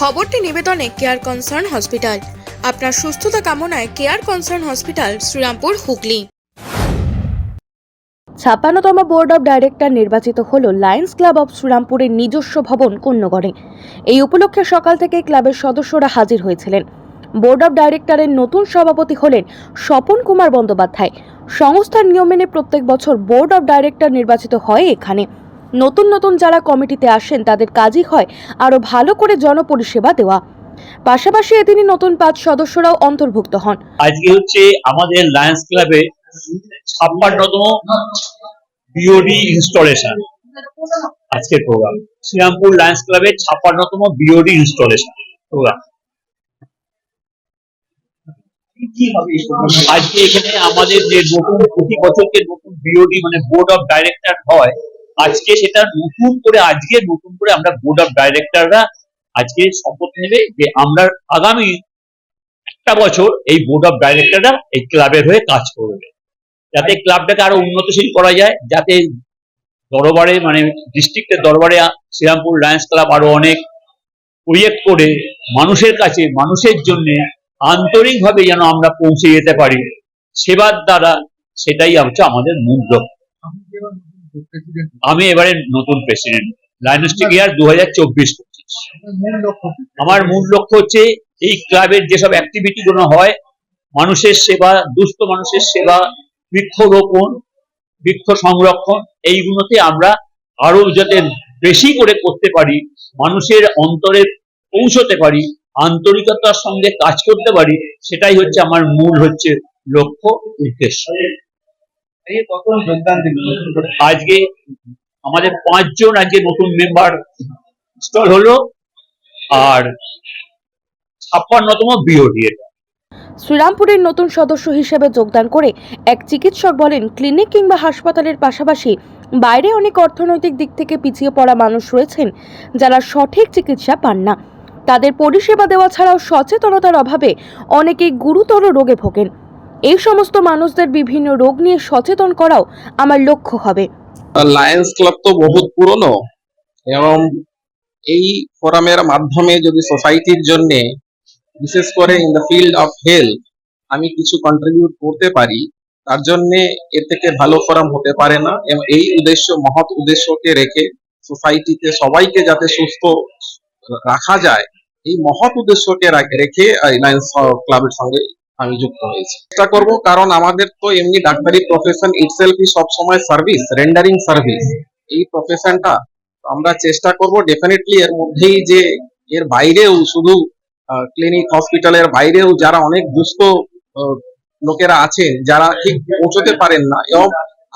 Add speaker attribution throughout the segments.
Speaker 1: খবরটি নিবেদনে care concern hospital আপনার সুস্থতা কামনায় care concern hospital Serampore, Hooghly.
Speaker 2: ছাপ্পান্নতম board of director নির্বাচিত হল লায়ন্স ক্লাব অব শ্রীরামপুরের নিজস্ব ভবন, কন্যগড়ে। এই উপলক্ষে সকাল থেকে ক্লাবের সদস্যরা হাজির হয়েছিলেন। বোর্ড অব ডাইরেক্টরের নতুন সভাপতি হলেন স্বপন কুমার বন্দ্যোপাধ্যায়। সংস্থার নিয়ম মেনে প্রত্যেক বছর বোর্ড অব ডাইরেক্টর নির্বাচিত হয় এখানে। নতুন নতুন যারা কমিটিতে আসেন, তাদের কাজই হয় আরও ভালো করে জনপরিষেবা দেওয়া। পাশাপাশি এদিনই নতুন পাঁচ সদস্যরাও অন্তর্ভুক্ত হন।
Speaker 3: আজকে হচ্ছে আমাদের লায়ন্স ক্লাবে ছাপ্পান্নতম বিওডি ইনস্টলেশন আজকের প্রোগ্রাম শ্রীরামপুর লায়ন্স ক্লাবের ছাপ্পান্নতম বিওডি ইনস্টলেশন প্রোগ্রাম আজকে এখানে আমাদের যে নতুন প্রতি বছরকে নতুন বিওডি মানে বোর্ড অফ ডাইরেক্টর হয় আজকে সেটা নতুন করে, আজকে নতুন করে আমরা বোর্ড অফ ডাইরেক্টররা আজকে শপথ নেবে যে আমরা আগামী একটা বছর এই বোর্ড অফ ডাইরেক্টররা এই ক্লাবের হয়ে কাজ করবে। যাতে ক্লাবটাকে আরও উন্নতশীল করা যায়, যাতে দরবারে মানে ডিস্ট্রিক্টের দরবারে শ্রীরামপুর লায়ন্স ক্লাব আরও অনেক প্রজেক্ট করে মানুষের কাছে, মানুষের জন্য আন্তরিকভাবে যেন আমরা পৌঁছে যেতে পারি। সেবার দ্বারা সেটাই হচ্ছে আমাদের মূল আমি এবারে নতুন প্রেসিডেন্ট ডাইনোস্টিক ইয়ার দু হাজার চব্বিশ আমার মূল লক্ষ্য হচ্ছে এই ক্লাবের যেসব অ্যাক্টিভিটি গুলো হয়, মানুষের সেবা, দুস্থ মানুষের সেবা, বৃক্ষরোপণ, বৃক্ষ সংরক্ষণ, এইগুলোতে আমরা আরও যাতে বেশি করে করতে পারি, মানুষের অন্তরে পৌঁছতে পারি, আন্তরিকতার সঙ্গে কাজ করতে পারি, সেটাই হচ্ছে আমার মূল হচ্ছে লক্ষ্য, উদ্দেশ্য। আজকে আমাদের পাঁচজন আজকে নতুন মেম্বার ইনস্টল হলো আর ছাপ্পান্নতম বিওডি এটা।
Speaker 2: শ্রীরামপুরের নতুন সদস্য হিসেবে যোগদান করে এক চিকিৎসক বলেন ক্লিনিক কিংবা হাসপাতালের পাশাপাশি বাইরে অনেক অর্থনৈতিক দিক থেকে পিছিয়ে পড়া মানুষ রয়েছেন যারা সঠিক চিকিৎসা পান না। তাদের পরিষেবা দেওয়া ছাড়াও সচেতনতার অভাবে অনেকেই গুরুতর রোগে ভোগেন। এই সমস্ত মানুষদের বিভিন্ন রোগ নিয়ে সচেতন করাও আমার লক্ষ্য হবে।
Speaker 4: লায়ন্স ক্লাব তো বহুত পুরনো। এবং এই ফোরামের মাধ্যমে যদি সোসাইটির জন্য, বিশেষ করে in the field of health আমি কিছু কন্ট্রিবিউট করতে পারি, তার জন্য এর থেকে ভালো ফোরাম হতে পারে না। এবং এই উদ্দেশ্য, মহৎ উদ্দেশ্যকে রেখে সোসাইটিতে সবাইকে যাতে সুস্থ রাখা যায়, এই মহৎ উদ্দেশ্যকে রাখ- লায়ন্স ক্লাবের সঙ্গে আমি যুক্ত হয়েছি। চেষ্টা করব, কারণ আমাদের তো এমনি ডাক্তারি প্রফেশন ইটসেলফই সবসময় সার্ভিস রেন্ডারিং সার্ভিস এই প্রফেশনটা আমরা চেষ্টা করব ডেফিনেটলি এর মধ্যেই যে এর বাইরেও শুধু ক্লিনিক হসপিটালের বাইরেও যারা অনেক দুস্থ লোকেরা আছেন যারা ঠিক পৌঁছতে পারেন না, এবং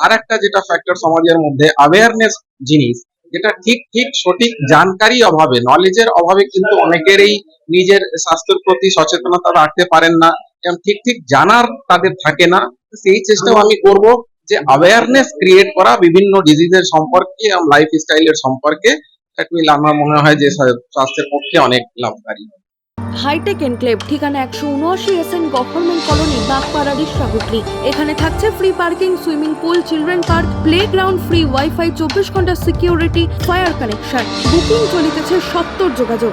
Speaker 4: আর একটা যেটা ফ্যাক্টর সমাজের মধ্যে অ্যাওয়ারনেস জিনিস, যেটা ঠিক ঠিক সঠিক জানকারি অভাবে নলেজের অভাবে কিন্তু অনেকেরই নিজের স্বাস্থ্যের প্রতি সচেতনতা রাখতে পারেন না। ঠিক ঠিক জানার তাদের থাকে না। সেই চেষ্টাও আমি করব যে অ্যাওয়ারনেস ক্রিয়েট করা, বিভিন্ন ডিজিজের সম্পর্কে এবং লাইফ স্টাইলের সম্পর্কে। আমার মনে হয় যে স্বা- স্বাস্থ্যের পক্ষে অনেক লাভকারী।
Speaker 2: হাইটেক এনক্লেভ ঠিকানা একশো উনআশি S N government colony Bagpara এখানে থাকছে free parking swimming pool children park playground free wifi চব্বিশ ঘণ্টা সিকিউরিটি ফায়ার কানেকশন বুকিং চলিতেছে সত্তর যোগাযোগ।